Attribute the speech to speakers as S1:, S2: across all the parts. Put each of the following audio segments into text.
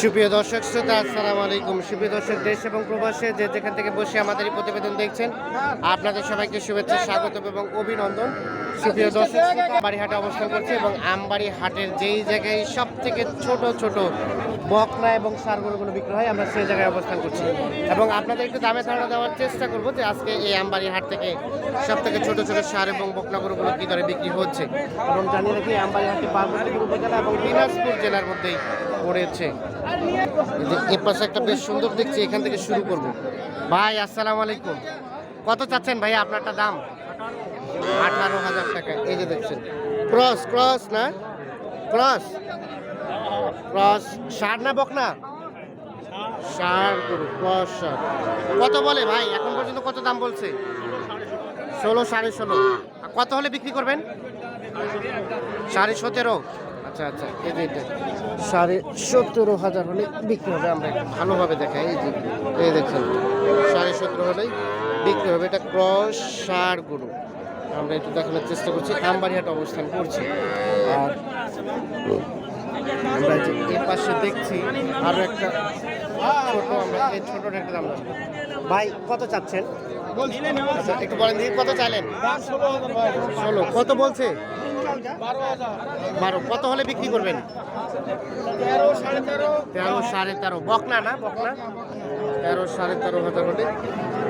S1: সুপ্রিয় দর্শক, শ্রোতা, আসসালামু আলাইকুম। সুপ্রিয় দর্শক, দেশ এবং প্রবাসে যে যেখান থেকে বসে আমাদের এই প্রতিবেদন দেখছেন, আপনাদের সবাইকে শুভেচ্ছা, স্বাগত এবং অভিনন্দন। সুপ্রিয় দর্শক আমবাড়ি অবস্থান করছে এবং আমবাড়ি হাটের যেই জায়গায় সব থেকে ছোট ছোট বকনা এবং সারগুলোগুলো বিক্রি হয়, আমরা সেই জায়গায় অবস্থান করছি। এবং আপনাদের একটু দামে ধারণা দেওয়ার চেষ্টা করব যে আজকে এই আমবাড়ি হাট থেকে সব থেকে ছোট ছোট সার এবং বকনা কী দরে বিক্রি হচ্ছে। এবং জানিয়ে রাখি আমবাড়ি হাটটি পার্বতীপুর উপজেলা এবং দিনাজপুর জেলার মধ্যেই পড়েছে। এই যে এ পাশে একটা বেশ সুন্দর দেখছি, এখান থেকে শুরু করব। ভাই, আসসালামু আলাইকুম। কত চাচ্ছেন ভাই আপনারটা দাম? আঠারো হাজার টাকা। এই যে দেখছেন। ক্রস ক্রস না? ক্রস। ক্রস। সার না বক না সার গরু, ক্রস সার কত বলে ভাই? এখন পর্যন্ত কত দাম বলছে? ষোলো সাড়ে ষোলো। কত হলে বিক্রি করবেন? সাড়ে সতেরো। আচ্ছা আচ্ছা এই যে এটা। সাড়ে সতেরো হাজার হলে বিক্রি হবে। আমরা একটু ভালোভাবে দেখাই। এই যে, এই দেখছেন। সাড়ে সতেরো হলেই বিক্রি হবে। এটা ক্রস সার গরু। আমরা একটু দেখানোর চেষ্টা করছি। আমবাড়িহাট অবস্থান করছি। আর আমরা যে এ পাশে দেখছি আরও একটা ছোট আমরা এই ছোটটা একটা দাম ভাই কত চাচ্ছেন? আচ্ছা, একটু বলেন দিদি কত চাইলেন? ষোলো কত বলছে? বারো কত হলে বিক্রি করবেন? তেরো সাড়ে তেরো বকনা না বকনা? তেরো সাড়ে তেরো হাজার হলে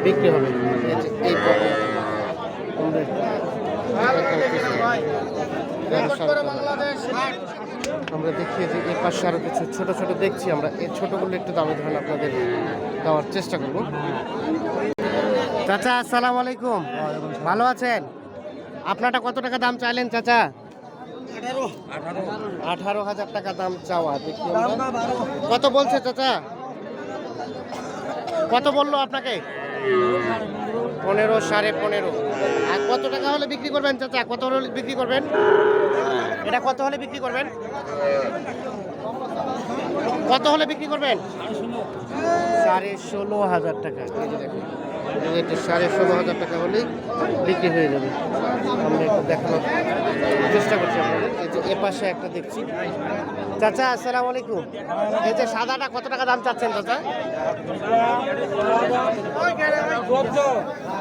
S1: বিক্রি হবে। এই যে এই বকনা। আমরা দেখি যে এই পাশে আরও কিছু ছোট ছোট দেখছি, আমরা এই ছোটগুলো একটু দামে ধরেন আপনাদের দেওয়ার চেষ্টা করব। চাচা, আসসালাম আলাইকুম। ভালো আছেন? আপনারটা কত টাকা দাম চাইলেন, চাচা? আঠারো হাজার টাকা দাম চাওয়া, দেখি কত বলছে, চাচা? কত বলল আপনাকে? পনেরো সাড়ে পনেরো। আর কত টাকা হলে বিক্রি করবেন চাচা? কত হলে বিক্রি করবেন? এটা কত হলে বিক্রি করবেন? কত হলে বিক্রি করবেন? সাড়ে ষোলো হাজার টাকা। সাড়ে ষোলো হাজার টাকা হলেই বিক্রি হয়ে যাবে। আমরা একটু দেখানোর চেষ্টা করছি আপনাদের। এই যে এ পাশে একটা দেখছি। চাচা, আসসালামু আলাইকুম। এই যে সাদাটা কত টাকা দাম চাচ্ছেন চাচা?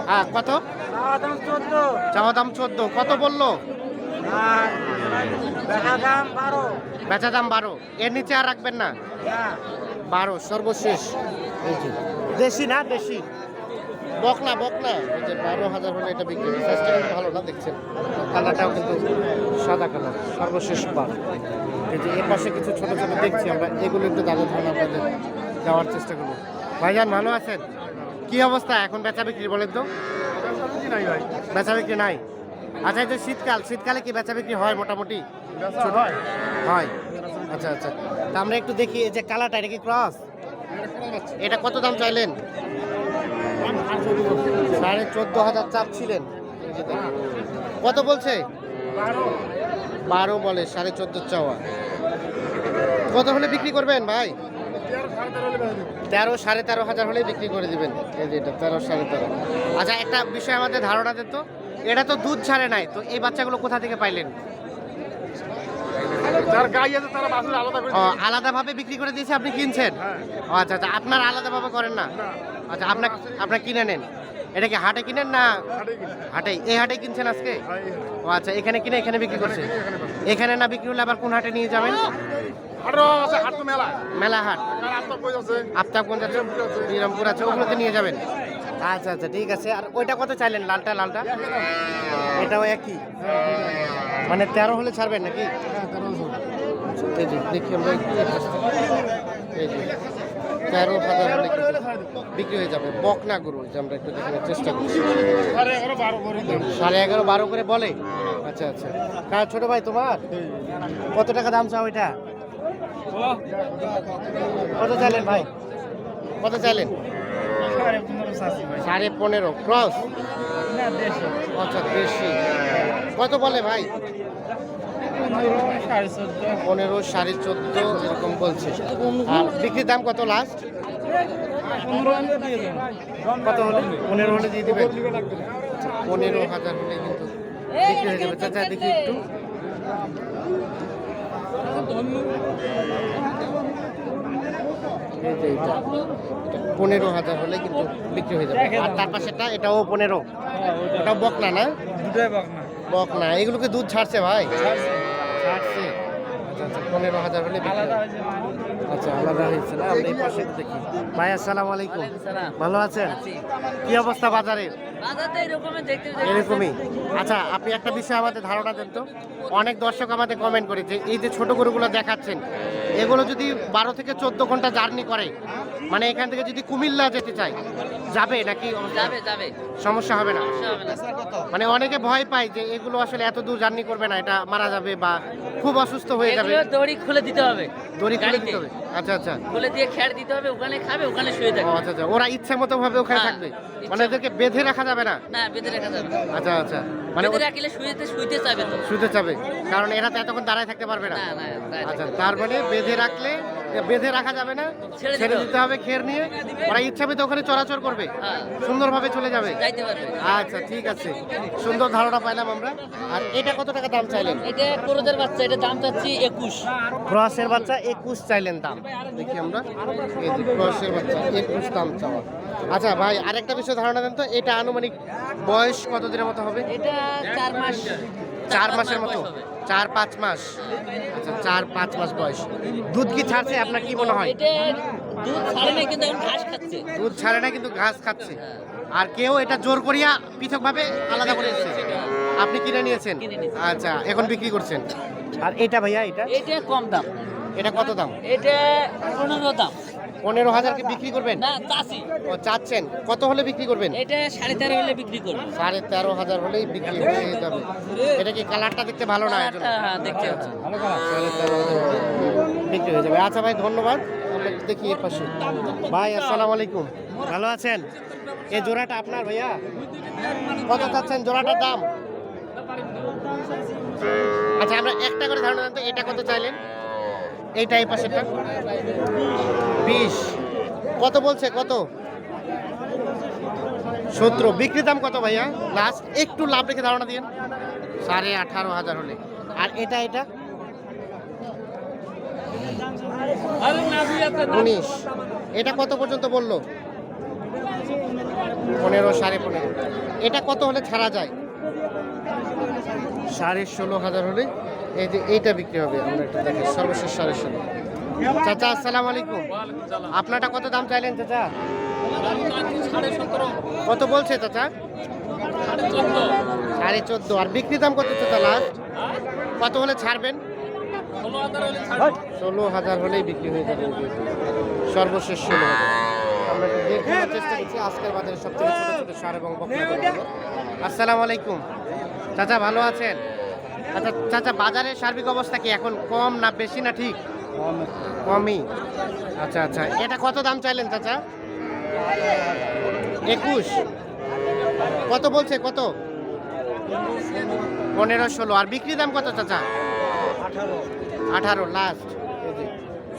S1: হ্যাঁ কত? চাওয়া দাম চোদ্দ। কত বলল? বেচা দাম বারো। এর নিচে আর রাখবেন না? বারো, সর্বশেষ। দেশি না, দেশি? বকনা বকনা এই যে বারো হাজার হলে এটা বিক্রি হবে সাইজটা কিন্তু ভালো না দেখছেন? কালারটাও কিন্তু সাদা কালার সর্বশেষ বার। এই যে এর পাশে কিছু ছোট ছোট দেখছি আমরা এগুলো একটু দাদা ধারণা আপনাদের যাওয়ার চেষ্টা করব। ভাইজান ভালো আছেন? কি অবস্থা? এখন বেচা বিক্রি বলেন তো। বেচা বিক্রি নাই? আচ্ছা এই যে শীতকাল শীতকালে কি বেচা বিক্রি হয় মোটামুটি? হয়। আচ্ছা আচ্ছা। তা আমরা একটু দেখি এই যে কালারটা এটা কি ক্রস? এটা কত দাম চাইলেন? সাড়ে চোদ্দ হাজার চাপ ছিলেন। কত বলছে? বারো বলে, সাড়ে চোদ্দ চাওয়া। কত হলে বিক্রি করবেন ভাই? তেরো সাড়ে তেরো হাজার হলে বিক্রি করে দিবেন। এই যে এটা, তেরো সাড়ে তেরো। আচ্ছা একটা বিষয় আমাদের ধারণা দিত এটা তো দুধ ছাড়ে নাই, তো এই বাচ্চাগুলো কোথা থেকে পাইলেন?
S2: যার গাই আছে তারা বাছুর আলাদা করে
S1: আলাদাভাবে বিক্রি করে দিয়েছে আপনি কিনছেন? ও আচ্ছা আচ্ছা আপনার আলাদাভাবে করেন না? আচ্ছা আপনার আপনার কিনে নেন। এটা কি হাটে কিনেন না
S2: হাটে
S1: এই হাটে? কিনছেন আজকে?
S2: হয়।
S1: ও আচ্ছা এখানে কিনে এখানে বিক্রি করছে এখানে না বিক্রি হলে আবার কোন হাটে নিয়ে যাবেন?
S2: মেলা।
S1: হাট। আফতাবগঞ্জ আছে। নিরামপুর আছে ওগুলোতে নিয়ে যাবেন? আচ্ছা আচ্ছা ঠিক আছে। আর ওইটা কত চাইলেন, লালটা লালটা? এটাও একই। মানে তেরো হলে ছাড়বেন নাকি? এই দেখি তেরো হাজার বিক্রি হয়ে যাবে। বকনা গরু যে আমরা একটু দেখানোর চেষ্টা করছি। সাড়ে এগারো বারো করে বলে? আচ্ছা আচ্ছা। কার ছোট ভাই, তোমার? কত টাকা দাম চাও এটা? কত চাইলেন ভাই? কত চাইলেন? সাড়ে পনেরো ক্রস? আচ্ছা বেশি কত বলে ভাই? পনেরো সাড়ে চোদ্দ। এরকম বলছে। আর বিক্রির দাম কত লাস্ট কত হলে? পনেরো হলে দিয়ে দেবেন? পনেরো হাজার হলে কিন্তু বিক্রি হয়ে যাবে। চাচা দেখি একটু। পনেরো হাজার হলে কিন্তু বিক্রি হয়ে যাবে। আর তার পাশে এটাও পনেরো। এটাও বকনা না?
S3: দুটোই
S1: বকনা। এগুলোকে দুধ ছাড়ছে ভাই? ছাড়ছে। আচ্ছা আচ্ছা পনেরো হাজার হলে
S3: আলাদা।
S1: আচ্ছা আলাদা হয়েছে না? আমরা এই পাশে দেখি। ভাই আসসালামু আলাইকুম। ভালো আছেন? কি অবস্থা বাজারের
S4: এরকমই
S1: আচ্ছা আপনি একটা বিষয় আমাদের ধারণা দেন তো। অনেক দর্শক আমাদের কমেন্ট করে যে এই যে ছোট গরুগুলো দেখাচ্ছেন এগুলো যদি বারো থেকে চোদ্দ ঘণ্টা জার্নি করে মানে এখান থেকে যদি কুমিল্লা যেতে চায় যাবে নাকি?
S4: যাবে যাবে।
S1: সমস্যা হবে না।
S4: সমস্যা হবে না।
S1: মানে অনেকে ভয় পায় যে এগুলো আসলে এত দূর জার্নি করবে না এটা মারা যাবে বা খুব অসুস্থ হয়ে যাবে।
S4: দড়ি খুলে দিতে হবে।
S1: দড়ি খুলে দিতে হবে। আচ্ছা আচ্ছা।
S4: খুলে দিয়ে খ্যার দিতে হবে ওখানে খাবে ওখানে শুয়ে থাকবে।
S1: আচ্ছা আচ্ছা। ওরা ইচ্ছা মতো ভাবে ওখানে
S4: হ্যাঁ,
S1: থাকবে। মানে এদেরকে বেঁধে রাখা যাবে না?
S4: না বেঁধে রাখা যাবে না।
S1: আচ্ছা আচ্ছা। মানে
S4: বেঁধে রাখলে শুয়েতে শুইতে চাবে তো।
S1: শুতে চাবে কারণ এরা তো এতক্ষণ দাঁড়ায় থাকতে পারবে না।
S4: না না
S1: আচ্ছা তার মানে বেঁধে রাখলে বেঁধে রাখা যাবে না
S4: ছেড়ে দিতে হবে।
S1: খের নিয়ে। ওরা ইচ্ছা মতো ওখানে চলাচল করবে।
S4: হ্যাঁ।
S1: সুন্দরভাবে চলে যাবে। আচ্ছা ঠিক আছে। সুন্দর ধারণা পাইলাম আমরা। আর এটা কত টাকা দাম চাইলেন?
S4: এটা করোদের বাচ্চা এটা দাম চাচ্ছি একুশ।
S1: ক্রসের বাচ্চা একুশ চাইলেন দাম। দেখি আমরা। এই যে ক্রসের বাচ্চা একুশ দাম চাওয়া। আচ্ছা ভাই আরেকটা বিষয় ধারণা দেন তো। এটা আনুমানিক বয়স কত দিনের মতো হবে?
S4: এটা চার মাস।
S1: চার মাসের মতো। চার পাঁচ মাস। আচ্ছা চার পাঁচ মাস বয়স। দুধ কি ছাড়ছে? আপনার কি মনে হয়?
S4: দুধ ছাড়ে না কিন্তু এখন ঘাস খাচ্ছে।
S1: দুধ ছাড়ে না কিন্তু ঘাস খাচ্ছে। আর কেউ এটা জোর করিয়া পৃথকভাবে আলাদা করে আপনি কিনে নিয়েছেন? আচ্ছা এখন বিক্রি করছেন। আর এটা ভাইয়া এটা?
S4: এটা কম দাম।
S1: এটা কত দাম?
S4: এটা পনেরো দাম।
S1: পনেরো হাজার কি বিক্রি করবেন?
S4: না চাষি।
S1: ও চাচ্ছেন। কত হলে বিক্রি করবেন?
S4: এটা সাড়ে তেরো হলে বিক্রি করব।
S1: সাড়ে তেরো হাজার হলেই বিক্রি হয়ে যাবে। এটা কি কালারটা দেখতে ভালো না?
S4: হ্যাঁ, দেখতে
S1: আচ্ছা, সাড়ে তেরো বিক্রি হয়ে যাবে। আচ্ছা ভাই ধন্যবাদ। আমরা দেখি এর পাশে। ভাই আসসালামু আলাইকুম। ভালো আছেন? এই জোড়াটা আপনার ভাইয়া? কত চাচ্ছেন জোড়াটার দাম? আচ্ছা আমরা একটা করে ধারণা তো এটা কত চাইলেন? এইটা এই পাশেরটা। বিশ। কত বলছে? কত? সতেরো। বিক্রি দাম কত ভাইয়া? লাস্ট একটু লাভ রেখে ধারণা দিন। সাড়ে আঠারো হাজার হলে। আর এটা এটা? উনিশ। এটা কত পর্যন্ত বলল? পনেরো, সাড়ে পনেরো। এটা কত হলে ছাড়া যায়? সাড়ে ষোলো হাজার হলে এই যে এইটা বিক্রি হবে। আমরা একটু দেখি। সর্বশেষ সাড়ে ষোলো। চাচা, আসসালামু আলাইকুম। আপনারটা কত দাম চাইলেন চাচা? কত বলছে চাচা? সাড়ে চোদ্দ। আর বিক্রি দাম কত চাচা লাস্ট কত হলে ছাড়বেন? ষোলো হাজার হলেই বিক্রি হয়ে যাবে। সর্বশেষ ষোলো আমরা চেষ্টা আজকের বাজারে সবথেকে সার এবং আসসালামু আলাইকুম। চাচা, ভালো আছেন? আচ্ছা চাচা, বাজারের সার্বিক অবস্থা কি এখন কম না বেশি না ঠিক? কমই। আচ্ছা আচ্ছা। এটা কত দাম চাইলেন চাচা? একুশ। কত বলছে কত? পনেরো ষোলো। আর বিক্রি দাম কত চাচা? আঠারো। লাস্ট।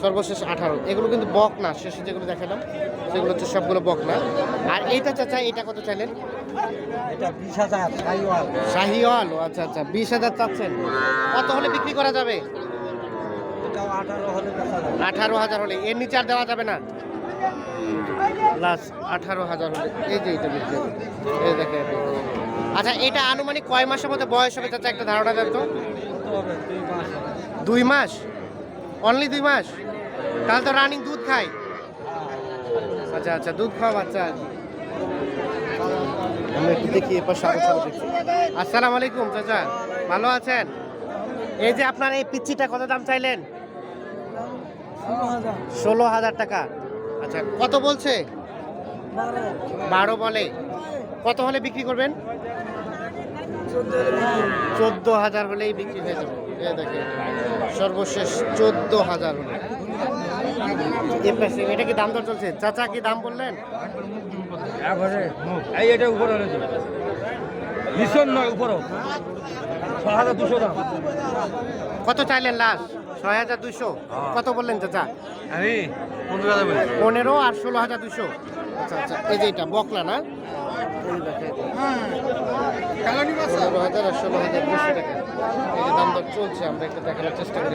S1: সর্বশেষ আঠারো। এগুলো কিন্তু বক না শেষে যেগুলো দেখালাম সেগুলো হচ্ছে সবগুলো বক না। আর এইটা চাচা এটা কত চাইলেন? শাহিওয়াল। আচ্ছা আচ্ছা। বিশ হাজার চাচ্ছেন। কত হলে বিক্রি করা যাবে?
S3: আঠারো
S1: হাজার হলে এর নিচে আর দেওয়া যাবে না? লাস্ট আঠারো হাজার হলে। এই যে এটা বিক্রি এই দেখে আচ্ছা এটা আনুমানিক কয় মাসের মধ্যে বয়স হবে? চাচা একটা ধারণা দেন তো।
S3: দুই মাস
S1: অনলি দুই মাস? তাহলে তো রানিং দুধ খায়। আচ্ছা আচ্ছা দুধ খাওয়া বাচ্চা। একটু দেখি এরপর দেখছি আসসালামু আলাইকুম চাচা। ভালো আছেন? এই যে আপনার এই পিচ্ছিটা কত দাম চাইলেন?
S3: ষোলো হাজার
S1: টাকা। আচ্ছা কত বলছে?
S3: বারো
S1: বলে। কত হলে বিক্রি করবেন? চোদ্দ হাজার হলেই বিক্রি হয়ে যাবে। দেখেন সর্বশেষ চোদ্দ হাজার হলে। এটা কি দাম দর চলছে? চাচা কি দাম বললেন?
S3: এই এটা উপরে ভীষণ নয় উপরও ছ হাজার দুশো দাম।
S1: কত চাইলেন লাস্ট? ছয় হাজার দুশো কত বললেন চাচা?
S3: আমি পনেরো হাজার
S1: পনেরো আর ষোলো হাজার দুশো আচ্ছা আচ্ছা এই যে এটা বকলা না? পনেরো হাজার আর ষোলো হাজার দুশো টাকা। এই যে দাম দর চলছে আমরা একটু দেখানোর চেষ্টা করি।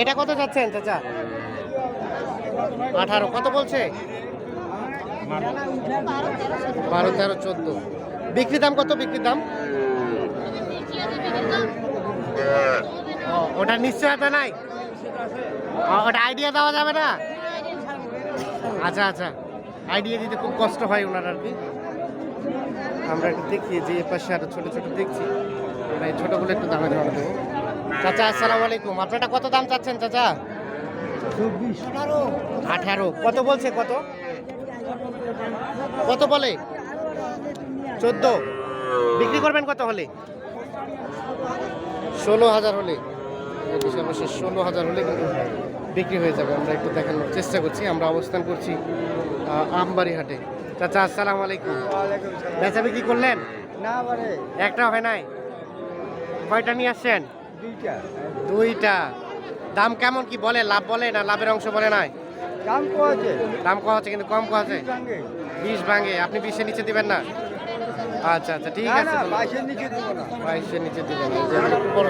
S1: এটা কত যাচ্ছেন চাচা? আঠারো কত বলছে? বারো তেরো চোদ্দ। বিক্রি দাম কত? বিক্রি দাম? ওটা নিশ্চয়তা নাই? ওটা আইডিয়া দেওয়া যাবে না? আচ্ছা আচ্ছা। আইডিয়া দিতে খুব কষ্ট হয় ওনার আর কি। আমরা একটু দেখি যে এ পাশে আরও ছোট ছোট দেখছি। এই ছোটগুলো একটু দামে ধারণা দেবো চাচা, আসসালামু আলাইকুম। আপনারটা কত দাম চাচ্ছেন, চাচা? আঠারো। কত বলছে, কত? কত বলে? চোদ্দ। বিক্রি করবেন কত হলে? ষোলো হাজার হলে। ষোলো হাজার হলে কিন্তু বিক্রি হয়ে যাবে। আমরা একটু দেখানোর চেষ্টা করছি। আমরা অবস্থান করছি আমবাড়ি হাটে। চাচা আসসালামু আলাইকুম। বেচা বিক্রি করলেন?
S3: না
S1: একটা হয় নাই? কয়টা নিয়ে আসছেন?
S3: দুইটা।
S1: দুইটা। দাম কেমন কি বলে? লাভ বলে না লাভের অংশ বলে নাই?
S3: দাম কছে
S1: দাম কম আছে কিন্তু কম কম আছে বিশ ভাঙে। আপনি বিশের নিচে দিবেন না? আচ্ছা আচ্ছা ঠিক আছে।
S3: বাইশের নিচে দেবো না।
S1: বাইশের নিচে দিবেন বড়।